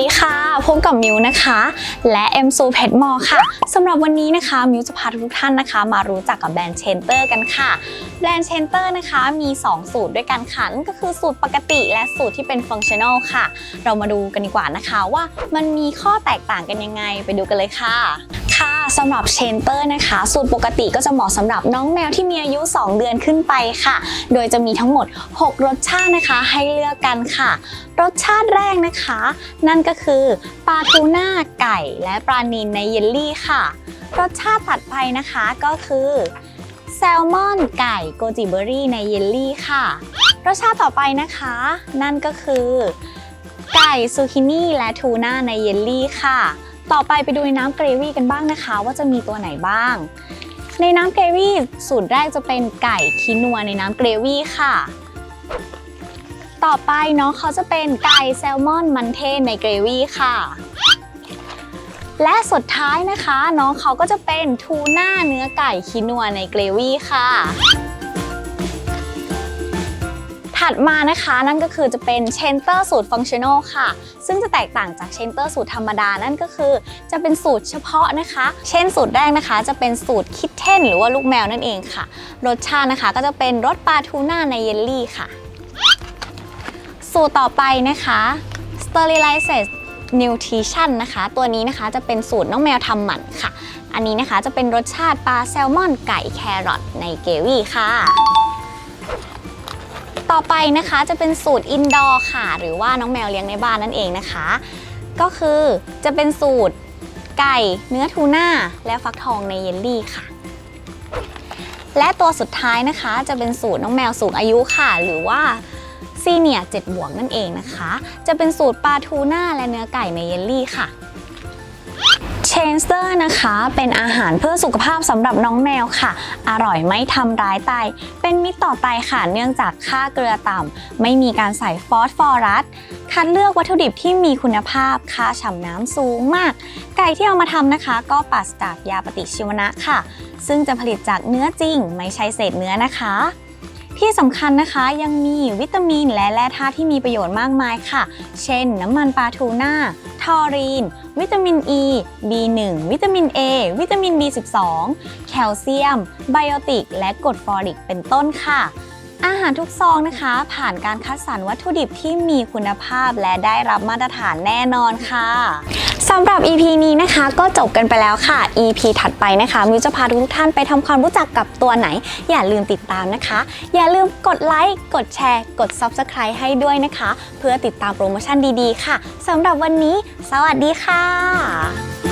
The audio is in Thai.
ดีค่ะ พบกับมิวนะคะ และเอ็มซูเพชรมอค่ะสำหรับวันนี้นะคะ มิวจะพาทุกท่านนะคะ มารู้จักกับแบรนด์เชนเตอร์กันค่ะ แบรนด์เชนเตอร์นะคะมี 2 สูตรด้วยกันค่ะนั่นก็คือสูตรปกติและสูตรที่เป็นฟังชั่นอลค่ะ เรามาดูกันดีกว่านะคะว่ามันมีข้อแตกต่างกันยังไงไปดูกันเลยค่ะ สำหรับเชนเตอร์นะคะ สูตรปกติก็จะเหมาะสำหรับน้องแมวที่มีอายุ 2 เดือนขึ้นไปค่ะ โดยจะมีทั้งหมด 6 รสชาตินะคะให้เลือกกันค่ะ รสชาติแรกนะคะ นั่นก็คือปลาทูน่าไก่ และปลานิลในเยลลี่ค่ะ รสชาติตัดไปนะคะก็คือแซลมอนไก่โกจิเบอรี่ในเยลลี่ค่ะ รสชาติต่อไปนะคะ นั่นก็คือ ไก่ซูกินี่และทูน่าในเยลลี่ค่ะ ต่อไปไปดูในน้ำเกรวี่กันบ้างนะคะ ว่าจะมีตัวไหนบ้าง ในน้ำเกรวี่สูตรแรกจะเป็นไก่คินัวในน้ำเกรวี่ค่ะ ต่อไปเนาะเขาจะเป็นไก่แซลมอนมันเทศในเกรวี่ค่ะและสุดท้ายนะคะ น้องเขาก็จะเป็นทูน่าเนื้อไก่คินัวในเกรวี่ค่ะ ถัดมานะคะนั่นก็คือจะเป็นเชนเตอร์สูตรฟังชั่นอลค่ะ ซึ่งจะแตกต่างจากเชนเตอร์สูตรธรรมดานั่นก็คือ จะเป็นสูตรเฉพาะนะคะ เช่นสูตรแรกนะคะ จะเป็นสูตรคิดเทนหรือว่าลูกแมวนั่นเองค่ะ รสชาตินะคะก็จะเป็นรสปลาทูน่าในเยลลี่ค่ะ สูตรต่อไปนะคะ Sterilized Nutrition นะคะ ตัวนี้นะคะจะเป็นสูตรน้องแมวทำหมันค่ะ อันนี้นะคะจะเป็นรสชาติปลาแซลมอนไก่แครอทในเกวี่ค่ะ ต่อไปนะคะจะเป็นสูตรอินดอร์ค่ะ หรือว่าน้องแมวเลี้ยงในบ้านนั่นเองนะคะ ก็คือจะเป็นสูตรไก่เนื้อทูน่าและฟักทองในเยลลี่ค่ะ และตัวสุดท้ายนะคะจะเป็นสูตรน้องแมวสูงอายุค่ะ หรือว่าซีเนียร์7บวกนั่นเองนะคะ จะเป็นสูตรปลาทูน่าและเนื้อไก่ในเยลลี่ค่ะ เชนสเตอร์นะคะ เป็นอาหารเพื่อสุขภาพสำหรับน้องแมวค่ะ อร่อยไม่ทำร้ายไต เป็นมิตรต่อไตค่ะ เนื่องจากค่าเกลือต่ำ ไม่มีการใส่ฟอสฟอรัส คัดเลือกวัตถุดิบที่มีคุณภาพ ค่าฉ่ำน้ำสูงมาก ไก่ที่เอามาทำนะคะ ก็ปราศจากยาปฏิชีวนะค่ะ ซึ่งจะผลิตจากเนื้อจริง ไม่ใช่เศษเนื้อนะคะ ที่สำคัญนะคะยังมีวิตามินและแร่ธาตุที่มีประโยชน์มากมายค่ะ เช่น น้ำมันปลาทูน่า ทอรีน วิตามิน E B1 วิตามิน A วิตามิน B12 แคลเซียม ไบโอติก และกรดฟอริก เป็นต้นค่ะ อาหารทุกซองนะคะ ผ่านการคัดสรรวัตถุดิบที่มีคุณภาพและได้รับมาตรฐานแน่นอนค่ะสำหรับ EP นี้นะคะก็จบกันไปแล้วค่ะ EP ถัดไปนะคะมิวจะพาทุกท่านไปทำความรู้จักกับตัวไหน อย่าลืมติดตามนะคะ อย่าลืมกดไลค์กดแชร์ กด Subscribe ให้ด้วยนะคะ เพื่อติดตามโปรโมชั่นดีๆ ค่ะสำหรับวันนี้ สวัสดีค่ะ